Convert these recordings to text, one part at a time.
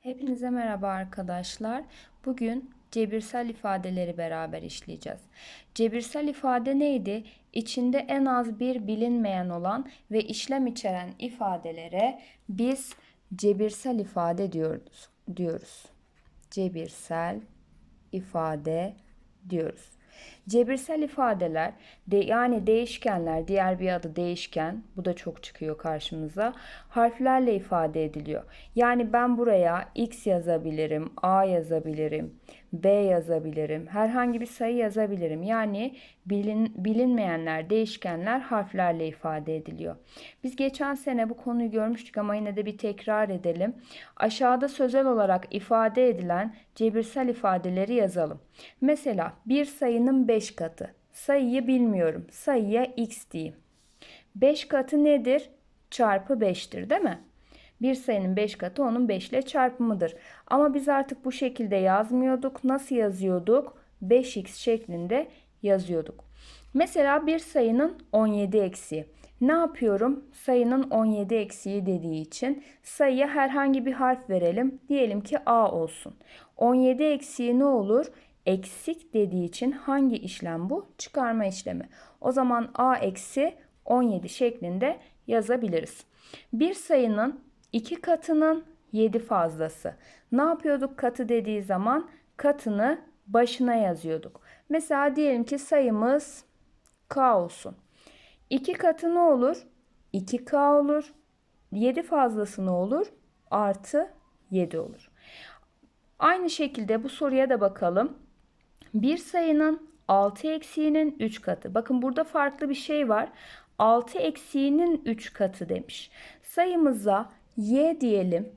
Hepinize merhaba arkadaşlar. Bugün cebirsel ifadeleri beraber işleyeceğiz. Cebirsel ifade neydi? İçinde en az bir bilinmeyen olan ve işlem içeren ifadelere biz cebirsel ifade diyoruz. diyoruz. Cebirsel ifade diyoruz. Cebirsel ifadeler de, yani değişkenler diğer bir adı değişken bu da çok çıkıyor karşımıza harflerle ifade ediliyor. Yani ben buraya x yazabilirim, a yazabilirim, b yazabilirim, herhangi bir sayı yazabilirim. Yani bilin, bilinmeyenler, değişkenler harflerle ifade ediliyor. Biz geçen sene bu konuyu görmüştük ama yine de bir tekrar edelim. Aşağıda sözel olarak ifade edilen cebirsel ifadeleri yazalım. Mesela bir sayının 5 katı. Sayıyı bilmiyorum. Sayıya x diyeyim. 5 katı nedir? Çarpı 5'tir değil mi? Bir sayının 5 katı onun 5 ile çarpımıdır. Ama biz artık bu şekilde yazmıyorduk. Nasıl yazıyorduk? 5x şeklinde yazıyorduk. Mesela bir sayının 17 eksiği. Ne yapıyorum? Sayının 17 eksiği dediği için sayıya herhangi bir harf verelim. Diyelim ki A olsun. 17 eksiği ne olur? Eksik dediği için hangi işlem bu? Çıkarma işlemi. O zaman A eksi 17 şeklinde yazabiliriz. Bir sayının iki katının 7 fazlası. Ne yapıyorduk katı dediği zaman? Katını başına yazıyorduk. Mesela diyelim ki sayımız K olsun. 2 katı ne olur? 2K olur. 7 fazlası ne olur? Artı 7 olur. Aynı şekilde bu soruya da bakalım. Bir sayının 6 eksiğinin 3 katı. Bakın burada farklı bir şey var. 6 eksiğinin 3 katı demiş. Sayımıza y diyelim.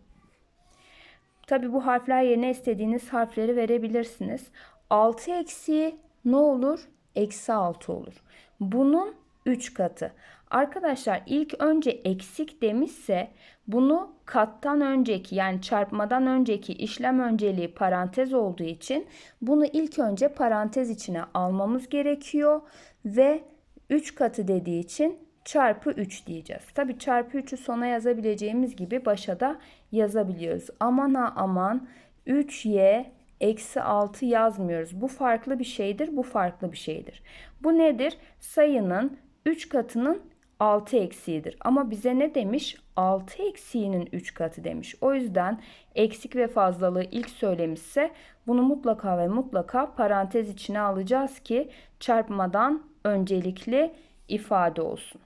Tabi bu harfler yerine istediğiniz harfleri verebilirsiniz. 6 eksiği ne olur? Eksi 6 olur. Bunun 3 katı. Arkadaşlar ilk önce eksik demişse bunu kattan önceki yani çarpmadan önceki işlem önceliği parantez olduğu için bunu ilk önce parantez içine almamız gerekiyor ve 3 katı dediği için çarpı 3 diyeceğiz. Tabi çarpı 3'ü sona yazabileceğimiz gibi başa da yazabiliyoruz. Aman ha aman 3y eksi 6 yazmıyoruz. Bu farklı bir şeydir, bu farklı bir şeydir. Bu nedir? Sayının 3 katının 6 eksiğidir. Ama bize ne demiş? 6 eksiğinin 3 katı demiş. O yüzden eksik ve fazlalığı ilk söylemişse bunu mutlaka ve mutlaka parantez içine alacağız ki çarpmadan öncelikli ifade olsun.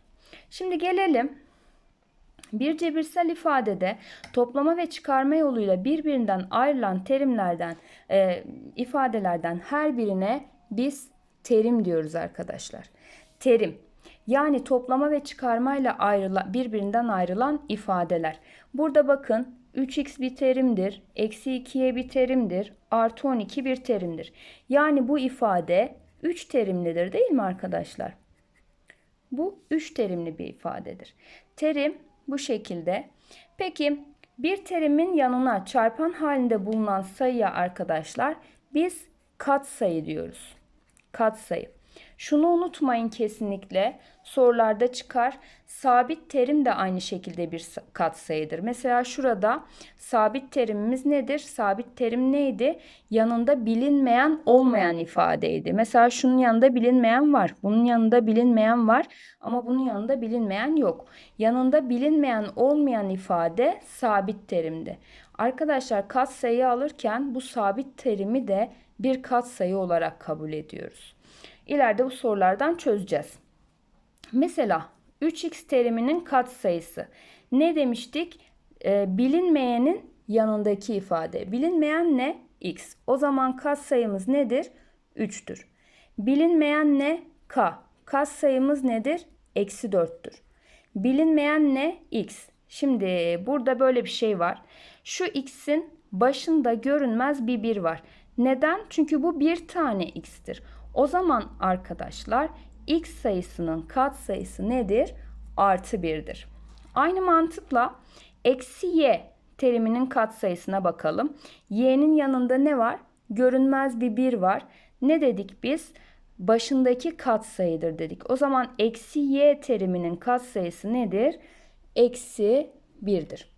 Şimdi gelelim bir cebirsel ifadede toplama ve çıkarma yoluyla birbirinden ayrılan terimlerden, e, ifadelerden her birine biz terim diyoruz arkadaşlar. Terim yani toplama ve çıkarmayla ayrılan, birbirinden ayrılan ifadeler. Burada bakın 3x bir terimdir, eksi 2y bir terimdir, artı 12 bir terimdir. Yani bu ifade 3 terimlidir değil mi arkadaşlar? Bu 3 terimli bir ifadedir. Terim bu şekilde. Peki bir terimin yanına çarpan halinde bulunan sayıya arkadaşlar biz katsayı diyoruz. Katsayı. Şunu unutmayın kesinlikle. Sorularda çıkar. Sabit terim de aynı şekilde bir katsayıdır. Mesela şurada sabit terimimiz nedir? Sabit terim neydi? Yanında bilinmeyen olmayan ifadeydi. Mesela şunun yanında bilinmeyen var. Bunun yanında bilinmeyen var. Ama bunun yanında bilinmeyen yok. Yanında bilinmeyen olmayan ifade sabit terimdi. Arkadaşlar katsayı alırken bu sabit terimi de bir katsayı olarak kabul ediyoruz. İleride bu sorulardan çözeceğiz. Mesela 3x teriminin katsayısı. Ne demiştik? Ee, bilinmeyenin yanındaki ifade. Bilinmeyen ne? x. O zaman katsayımız nedir? 3'tür. Bilinmeyen ne? k. Katsayımız nedir? Eksi 4'tür. Bilinmeyen ne? x. Şimdi burada böyle bir şey var. Şu x'in başında görünmez bir 1 var. Neden? Çünkü bu bir tane x'tir. O zaman arkadaşlar x sayısının kat sayısı nedir? Artı 1'dir. Aynı mantıkla eksi y teriminin kat sayısına bakalım. y'nin yanında ne var? Görünmez bir 1 var. Ne dedik biz? Başındaki kat sayıdır dedik. O zaman eksi y teriminin kat sayısı nedir? Eksi 1'dir.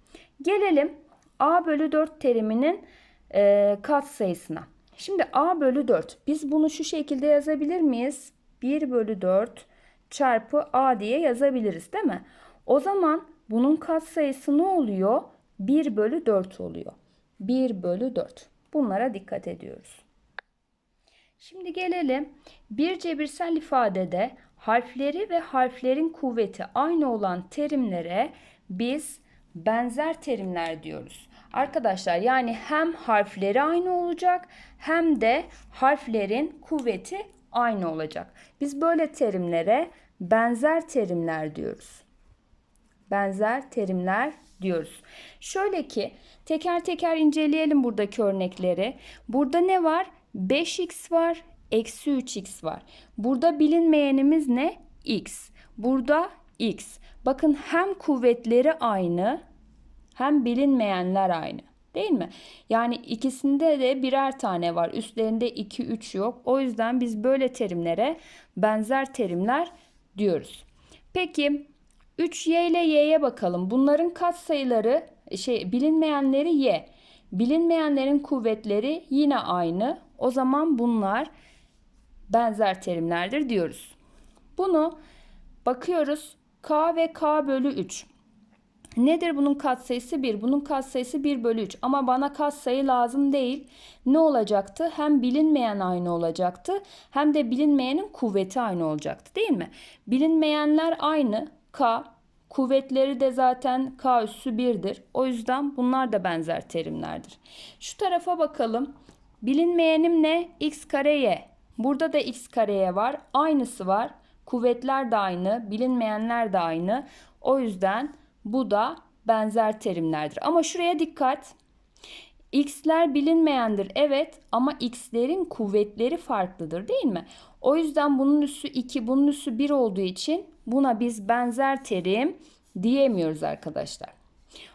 Gelelim a bölü 4 teriminin e, katsayısına. Şimdi a bölü 4. Biz bunu şu şekilde yazabilir miyiz? 1 bölü 4 çarpı a diye yazabiliriz değil mi? O zaman bunun katsayısı ne oluyor? 1 bölü 4 oluyor. 1 bölü 4. Bunlara dikkat ediyoruz. Şimdi gelelim bir cebirsel ifadede harfleri ve harflerin kuvveti aynı olan terimlere biz benzer terimler diyoruz. Arkadaşlar yani hem harfleri aynı olacak hem de harflerin kuvveti aynı olacak. Biz böyle terimlere benzer terimler diyoruz. Benzer terimler diyoruz. Şöyle ki teker teker inceleyelim buradaki örnekleri. Burada ne var? 5x var, eksi 3x var. Burada bilinmeyenimiz ne? x. Burada x. Bakın hem kuvvetleri aynı hem bilinmeyenler aynı. Değil mi? Yani ikisinde de birer tane var. Üstlerinde 2, 3 yok. O yüzden biz böyle terimlere benzer terimler diyoruz. Peki 3y ile y'ye bakalım. Bunların katsayıları şey bilinmeyenleri y. Bilinmeyenlerin kuvvetleri yine aynı. O zaman bunlar benzer terimlerdir diyoruz. Bunu bakıyoruz. K ve K bölü 3. Nedir bunun katsayısı 1? Bunun katsayısı 1 bölü 3. Ama bana katsayı lazım değil. Ne olacaktı? Hem bilinmeyen aynı olacaktı hem de bilinmeyenin kuvveti aynı olacaktı değil mi? Bilinmeyenler aynı. K. Kuvvetleri de zaten K üssü 1'dir. O yüzden bunlar da benzer terimlerdir. Şu tarafa bakalım. Bilinmeyenim ne? X kare y. Burada da x kareye var. Aynısı var. Kuvvetler de aynı. Bilinmeyenler de aynı. O yüzden bu da benzer terimlerdir. Ama şuraya dikkat. X'ler bilinmeyendir evet ama x'lerin kuvvetleri farklıdır değil mi? O yüzden bunun üssü 2, bunun üssü 1 olduğu için buna biz benzer terim diyemiyoruz arkadaşlar.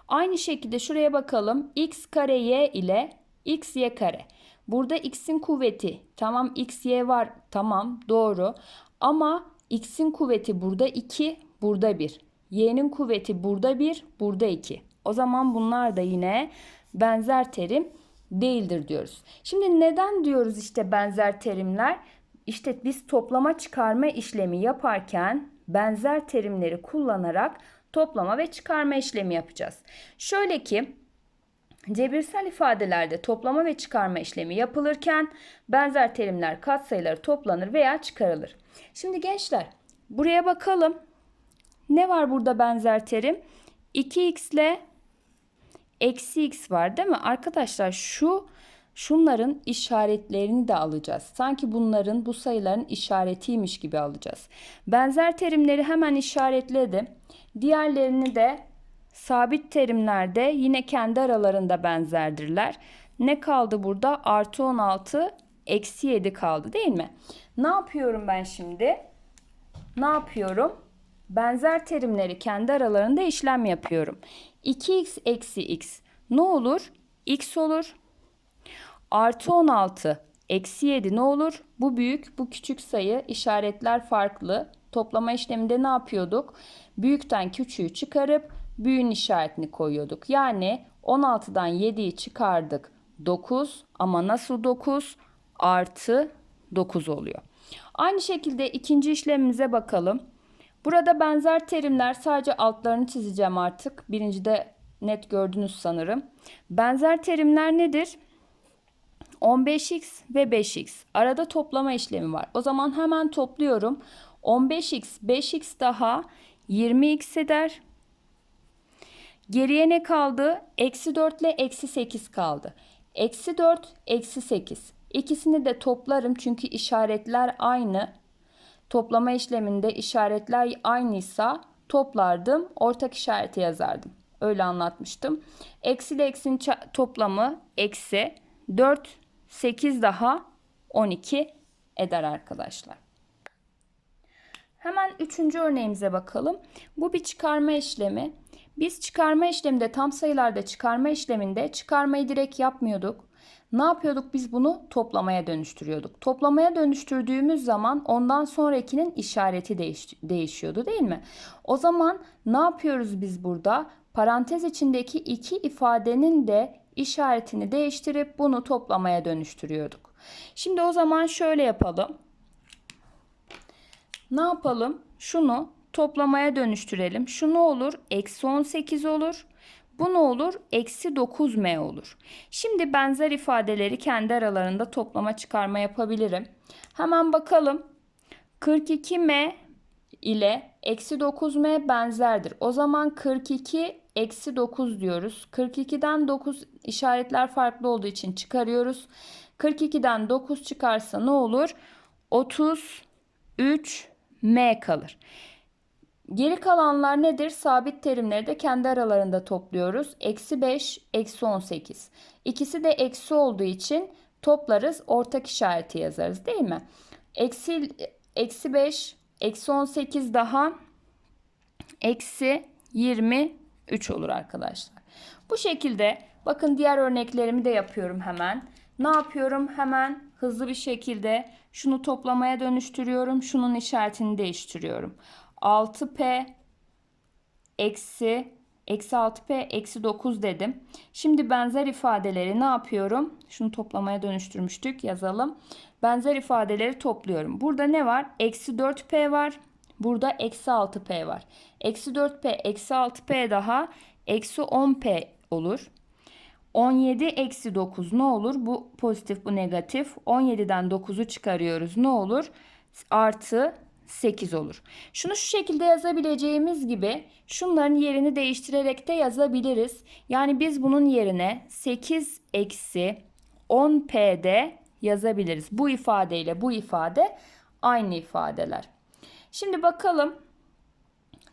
Aynı şekilde şuraya bakalım. x kare y ile x y kare. Burada x'in kuvveti tamam x y var tamam doğru ama x'in kuvveti burada 2 burada 1. Y'nin kuvveti burada 1 burada 2. O zaman bunlar da yine benzer terim değildir diyoruz. Şimdi neden diyoruz işte benzer terimler? İşte biz toplama çıkarma işlemi yaparken benzer terimleri kullanarak toplama ve çıkarma işlemi yapacağız. Şöyle ki Cebirsel ifadelerde toplama ve çıkarma işlemi yapılırken benzer terimler katsayıları toplanır veya çıkarılır. Şimdi gençler buraya bakalım. Ne var burada benzer terim? 2x ile eksi x var değil mi? Arkadaşlar şu şunların işaretlerini de alacağız. Sanki bunların bu sayıların işaretiymiş gibi alacağız. Benzer terimleri hemen işaretledim. Diğerlerini de sabit terimlerde yine kendi aralarında benzerdirler. Ne kaldı burada? Artı 16 eksi 7 kaldı değil mi? Ne yapıyorum ben şimdi? Ne yapıyorum? Benzer terimleri kendi aralarında işlem yapıyorum. 2x eksi x ne olur? x olur. Artı 16 eksi 7 ne olur? Bu büyük bu küçük sayı işaretler farklı. Toplama işleminde ne yapıyorduk? Büyükten küçüğü çıkarıp büyüğün işaretini koyuyorduk. Yani 16'dan 7'yi çıkardık. 9 ama nasıl 9? Artı 9 oluyor. Aynı şekilde ikinci işlemimize bakalım. Burada benzer terimler sadece altlarını çizeceğim artık. Birincide net gördünüz sanırım. Benzer terimler nedir? 15x ve 5x. Arada toplama işlemi var. O zaman hemen topluyorum. 15x, 5x daha 20x eder. Geriye ne kaldı? Eksi 4 ile eksi 8 kaldı. Eksi 4, eksi 8. İkisini de toplarım çünkü işaretler aynı. Toplama işleminde işaretler aynıysa toplardım. Ortak işareti yazardım. Öyle anlatmıştım. Eksi ile eksinin toplamı eksi 4, 8 daha 12 eder arkadaşlar. Hemen üçüncü örneğimize bakalım. Bu bir çıkarma işlemi. Biz çıkarma işleminde tam sayılarda çıkarma işleminde çıkarmayı direkt yapmıyorduk. Ne yapıyorduk biz bunu? Toplamaya dönüştürüyorduk. Toplamaya dönüştürdüğümüz zaman ondan sonrakinin işareti değiş değişiyordu değil mi? O zaman ne yapıyoruz biz burada? parantez içindeki iki ifadenin de işaretini değiştirip bunu toplamaya dönüştürüyorduk. Şimdi o zaman şöyle yapalım. Ne yapalım? Şunu toplamaya dönüştürelim. Şu ne olur? Eksi 18 olur. Bu ne olur? Eksi 9m olur. Şimdi benzer ifadeleri kendi aralarında toplama çıkarma yapabilirim. Hemen bakalım. 42m ile eksi 9m benzerdir. O zaman 42 eksi 9 diyoruz. 42'den 9 işaretler farklı olduğu için çıkarıyoruz. 42'den 9 çıkarsa ne olur? 33m kalır. Geri kalanlar nedir? Sabit terimleri de kendi aralarında topluyoruz. Eksi 5, eksi 18. İkisi de eksi olduğu için toplarız. Ortak işareti yazarız değil mi? Eksi, eksi 5, eksi 18 daha eksi 23 olur arkadaşlar. Bu şekilde bakın diğer örneklerimi de yapıyorum hemen. Ne yapıyorum? Hemen hızlı bir şekilde şunu toplamaya dönüştürüyorum. Şunun işaretini değiştiriyorum. 6p eksi eksi 6p eksi 9 dedim. Şimdi benzer ifadeleri ne yapıyorum? Şunu toplamaya dönüştürmüştük yazalım. Benzer ifadeleri topluyorum. Burada ne var? Eksi 4p var. Burada eksi 6p var. Eksi 4p eksi 6p daha eksi 10p olur. 17 eksi 9 ne olur? Bu pozitif bu negatif. 17'den 9'u çıkarıyoruz. Ne olur? Artı 8 olur. Şunu şu şekilde yazabileceğimiz gibi şunların yerini değiştirerek de yazabiliriz. Yani biz bunun yerine 8 eksi 10p'de yazabiliriz. Bu ifadeyle bu ifade aynı ifadeler. Şimdi bakalım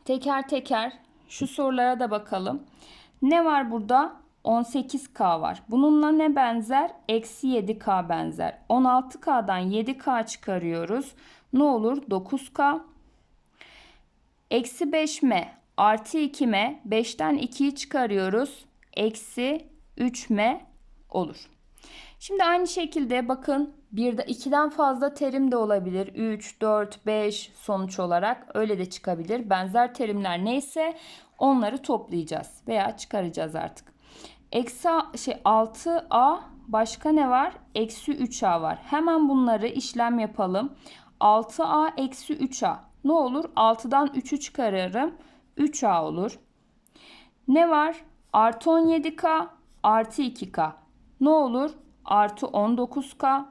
teker teker şu sorulara da bakalım. Ne var burada? 18K var. Bununla ne benzer? Eksi 7K benzer. 16K'dan 7K çıkarıyoruz. Ne olur? 9K. Eksi 5M artı 2M. 5'ten 2'yi çıkarıyoruz. Eksi 3M olur. Şimdi aynı şekilde bakın bir de 2'den fazla terim de olabilir. 3, 4, 5 sonuç olarak öyle de çıkabilir. Benzer terimler neyse onları toplayacağız veya çıkaracağız artık. Eksi şey 6A başka ne var? Eksi 3A var. Hemen bunları işlem yapalım. 6A eksi 3A. Ne olur? 6'dan 3'ü çıkarırım. 3A olur. Ne var? Artı 17K artı 2K. Ne olur? Artı 19K.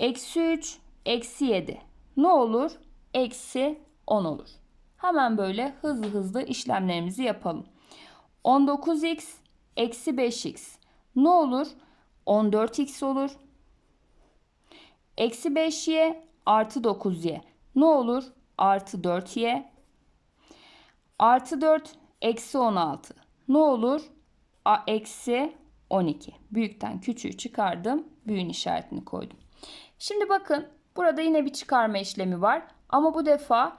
Eksi 3 eksi 7. Ne olur? Eksi 10 olur. Hemen böyle hızlı hızlı işlemlerimizi yapalım. 19x eksi 5x. Ne olur? 14x olur. Eksi 5y artı 9y. Ne olur? Artı 4y. Artı 4 eksi 16. Ne olur? A, eksi 12. Büyükten küçüğü çıkardım. Büyüğün işaretini koydum. Şimdi bakın burada yine bir çıkarma işlemi var. Ama bu defa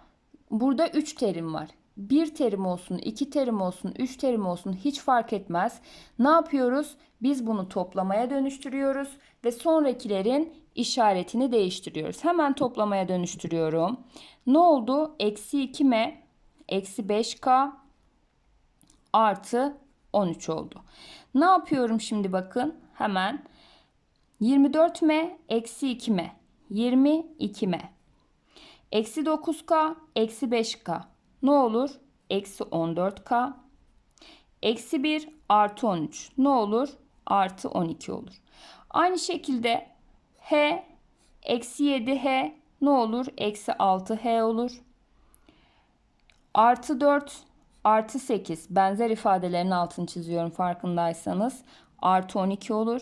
burada 3 terim var. Bir terim olsun, iki terim olsun, üç terim olsun hiç fark etmez. Ne yapıyoruz? Biz bunu toplamaya dönüştürüyoruz ve sonrakilerin işaretini değiştiriyoruz. Hemen toplamaya dönüştürüyorum. Ne oldu? Eksi 2m eksi 5k artı 13 oldu. Ne yapıyorum şimdi bakın hemen. 24m eksi 2m 22m eksi 9k eksi 5k ne olur? Eksi 14k eksi 1 artı 13 ne olur? Artı 12 olur. Aynı şekilde h eksi 7h ne olur? Eksi 6h olur. Artı 4 artı 8 benzer ifadelerin altını çiziyorum farkındaysanız. Artı 12 olur.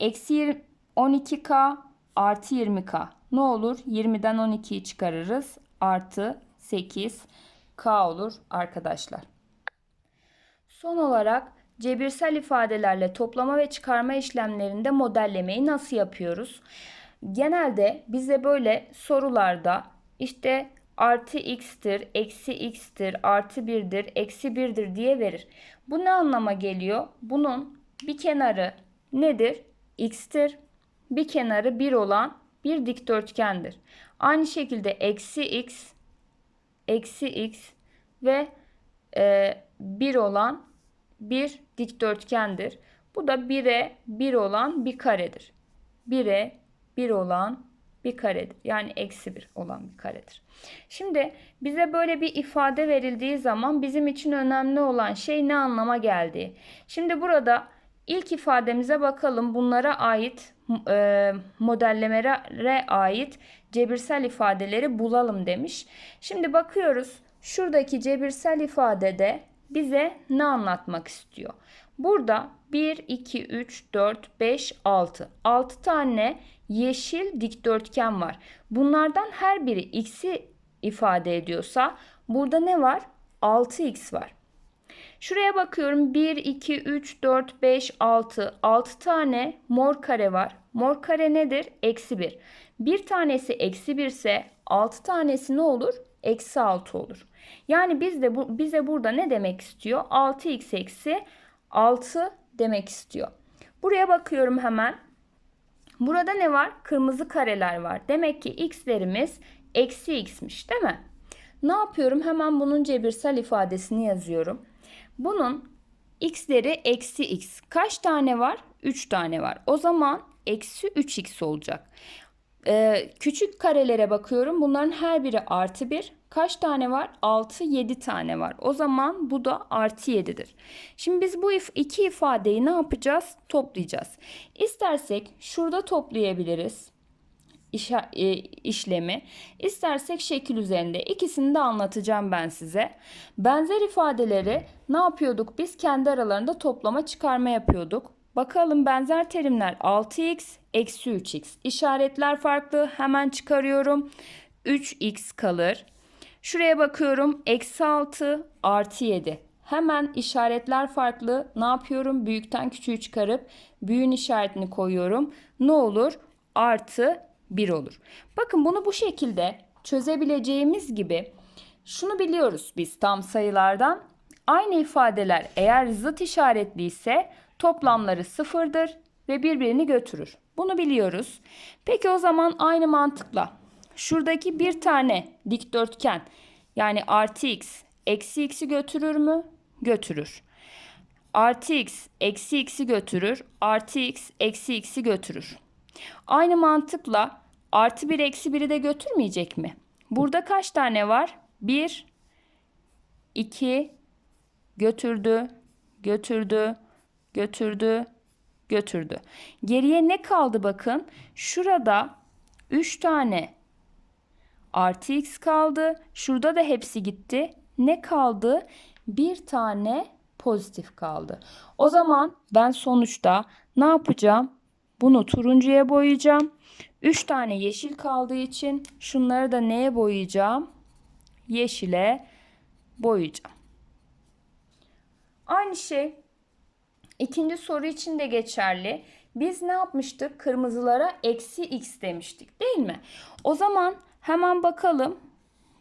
Eksi 12k artı 20k ne olur? 20'den 12'yi çıkarırız. Artı 8k olur arkadaşlar. Son olarak cebirsel ifadelerle toplama ve çıkarma işlemlerinde modellemeyi nasıl yapıyoruz? Genelde bize böyle sorularda işte artı x'tir, eksi x'tir, artı birdir, eksi birdir diye verir. Bu ne anlama geliyor? Bunun bir kenarı nedir? x'tir. Bir kenarı 1 olan bir dikdörtgendir. Aynı şekilde eksi x, eksi x ve e, 1 olan bir dikdörtgendir. Bu da 1'e 1 olan bir karedir. 1'e 1 olan bir karedir. Yani eksi 1 olan bir karedir. Şimdi bize böyle bir ifade verildiği zaman bizim için önemli olan şey ne anlama geldiği. Şimdi burada ilk ifademize bakalım. Bunlara ait e, modellemelere ait cebirsel ifadeleri bulalım demiş. Şimdi bakıyoruz. Şuradaki cebirsel ifadede bize ne anlatmak istiyor? Burada 1, 2, 3, 4, 5, 6. 6 tane yeşil dikdörtgen var. Bunlardan her biri x'i ifade ediyorsa burada ne var? 6x var. Şuraya bakıyorum 1, 2, 3, 4, 5, 6. 6 tane mor kare var. Mor kare nedir? Eksi 1. Bir tanesi eksi 1 ise 6 tanesi ne olur? Eksi 6 olur. Yani biz de bu, bize burada ne demek istiyor? 6x eksi 6 demek istiyor. Buraya bakıyorum hemen. Burada ne var? Kırmızı kareler var. Demek ki x'lerimiz eksi x'miş değil mi? Ne yapıyorum? Hemen bunun cebirsel ifadesini yazıyorum. Bunun x'leri eksi x. Kaç tane var? 3 tane var. O zaman eksi 3x olacak. Ee, küçük karelere bakıyorum. Bunların her biri artı 1. Kaç tane var? 6, 7 tane var. O zaman bu da artı 7'dir. Şimdi biz bu iki ifadeyi ne yapacağız? Toplayacağız. İstersek şurada toplayabiliriz iş, e, işlemi. İstersek şekil üzerinde ikisini de anlatacağım ben size. Benzer ifadeleri ne yapıyorduk? Biz kendi aralarında toplama çıkarma yapıyorduk. Bakalım benzer terimler 6x eksi 3x. İşaretler farklı hemen çıkarıyorum. 3x kalır. Şuraya bakıyorum. Eksi 6 artı 7. Hemen işaretler farklı. Ne yapıyorum? Büyükten küçüğü çıkarıp büyüğün işaretini koyuyorum. Ne olur? Artı 1 olur. Bakın bunu bu şekilde çözebileceğimiz gibi şunu biliyoruz biz tam sayılardan. Aynı ifadeler eğer zıt işaretli ise toplamları sıfırdır ve birbirini götürür. Bunu biliyoruz. Peki o zaman aynı mantıkla şuradaki bir tane dikdörtgen yani artı x eksi x'i götürür mü? Götürür. Artı x eksi x'i götürür. Artı x eksi x'i götürür. Aynı mantıkla artı 1 eksi 1'i de götürmeyecek mi? Burada kaç tane var? 1, 2, götürdü, götürdü, götürdü, götürdü. Geriye ne kaldı bakın? Şurada 3 tane artı x kaldı. Şurada da hepsi gitti. Ne kaldı? Bir tane pozitif kaldı. O zaman ben sonuçta ne yapacağım? Bunu turuncuya boyayacağım. 3 tane yeşil kaldığı için şunları da neye boyayacağım? Yeşile boyayacağım. Aynı şey ikinci soru için de geçerli. Biz ne yapmıştık? Kırmızılara eksi x demiştik değil mi? O zaman hemen bakalım.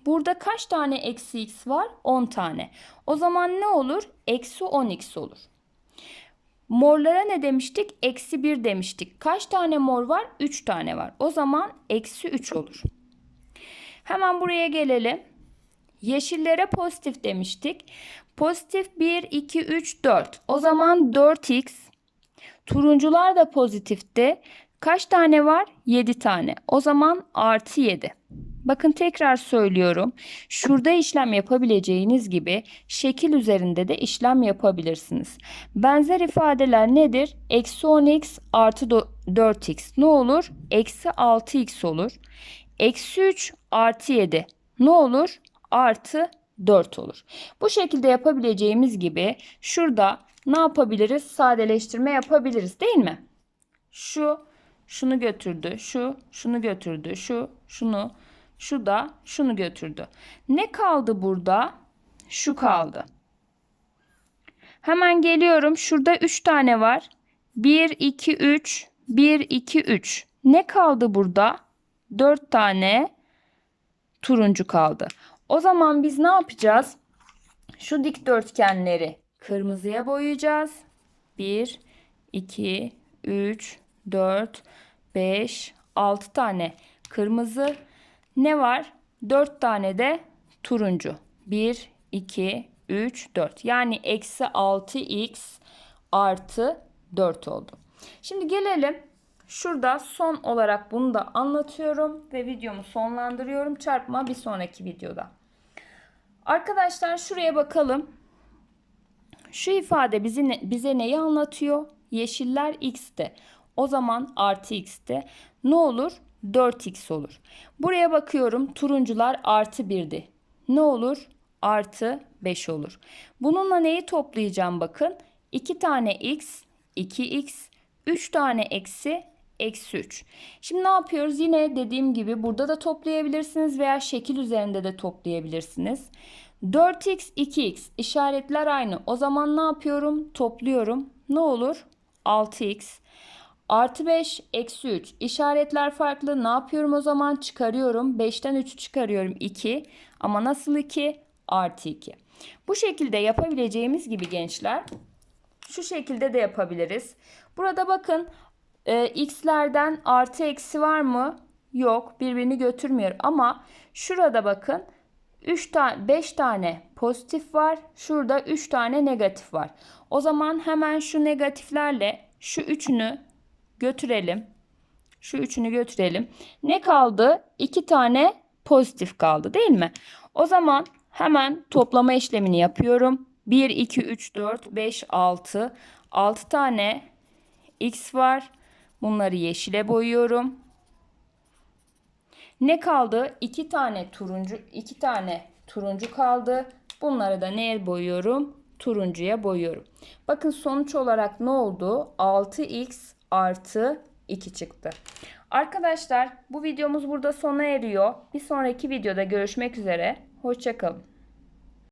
Burada kaç tane eksi x var? 10 tane. O zaman ne olur? Eksi 10x olur. Morlara ne demiştik? Eksi 1 demiştik. Kaç tane mor var? 3 tane var. O zaman eksi 3 olur. Hemen buraya gelelim. Yeşillere pozitif demiştik. Pozitif 1, 2, 3, 4. O zaman 4x. Turuncular da pozitifti. Kaç tane var? 7 tane. O zaman artı 7. Bakın tekrar söylüyorum. Şurada işlem yapabileceğiniz gibi şekil üzerinde de işlem yapabilirsiniz. Benzer ifadeler nedir? Eksi 10x artı 4x ne olur? Eksi 6x olur. Eksi 3 artı 7 ne olur? Artı 4 olur. Bu şekilde yapabileceğimiz gibi şurada ne yapabiliriz? Sadeleştirme yapabiliriz değil mi? Şu şunu götürdü, şu şunu götürdü, şu şunu şu da şunu götürdü. Ne kaldı burada? Şu kaldı. Hemen geliyorum. Şurada 3 tane var. 1, 2, 3. 1, 2, 3. Ne kaldı burada? 4 tane turuncu kaldı. O zaman biz ne yapacağız? Şu dikdörtgenleri kırmızıya boyayacağız. 1, 2, 3, 4, 5, 6 tane kırmızı. Ne var? 4 tane de turuncu. 1, 2, 3, 4. Yani eksi 6x artı 4 oldu. Şimdi gelelim şurada son olarak bunu da anlatıyorum ve videomu sonlandırıyorum. Çarpma bir sonraki videoda. Arkadaşlar şuraya bakalım. Şu ifade bizi ne- bize neyi anlatıyor? Yeşiller x'te. O zaman artı x'te. Ne olur? 4x olur. Buraya bakıyorum. Turuncular artı 1'di. Ne olur? Artı 5 olur. Bununla neyi toplayacağım bakın. 2 tane x, 2x, 3 tane eksi, eksi 3. Şimdi ne yapıyoruz? Yine dediğim gibi burada da toplayabilirsiniz veya şekil üzerinde de toplayabilirsiniz. 4x, 2x işaretler aynı. O zaman ne yapıyorum? Topluyorum. Ne olur? 6x. Artı 5, eksi 3. İşaretler farklı. Ne yapıyorum o zaman? Çıkarıyorum. 5'ten 3'ü çıkarıyorum. 2. Ama nasıl 2? Artı 2. Bu şekilde yapabileceğimiz gibi gençler. Şu şekilde de yapabiliriz. Burada bakın e, x'lerden artı eksi var mı? Yok. Birbirini götürmüyor. Ama şurada bakın 3 tane 5 tane pozitif var. Şurada 3 tane negatif var. O zaman hemen şu negatiflerle şu üçünü götürelim. Şu üçünü götürelim. Ne kaldı? 2 tane pozitif kaldı değil mi? O zaman hemen toplama işlemini yapıyorum. 1, 2, 3, 4, 5, 6. 6 tane x var. Bunları yeşile boyuyorum. Ne kaldı? İki tane turuncu, iki tane turuncu kaldı. Bunları da neye boyuyorum? Turuncuya boyuyorum. Bakın sonuç olarak ne oldu? 6x artı 2 çıktı. Arkadaşlar bu videomuz burada sona eriyor. Bir sonraki videoda görüşmek üzere. Hoşçakalın.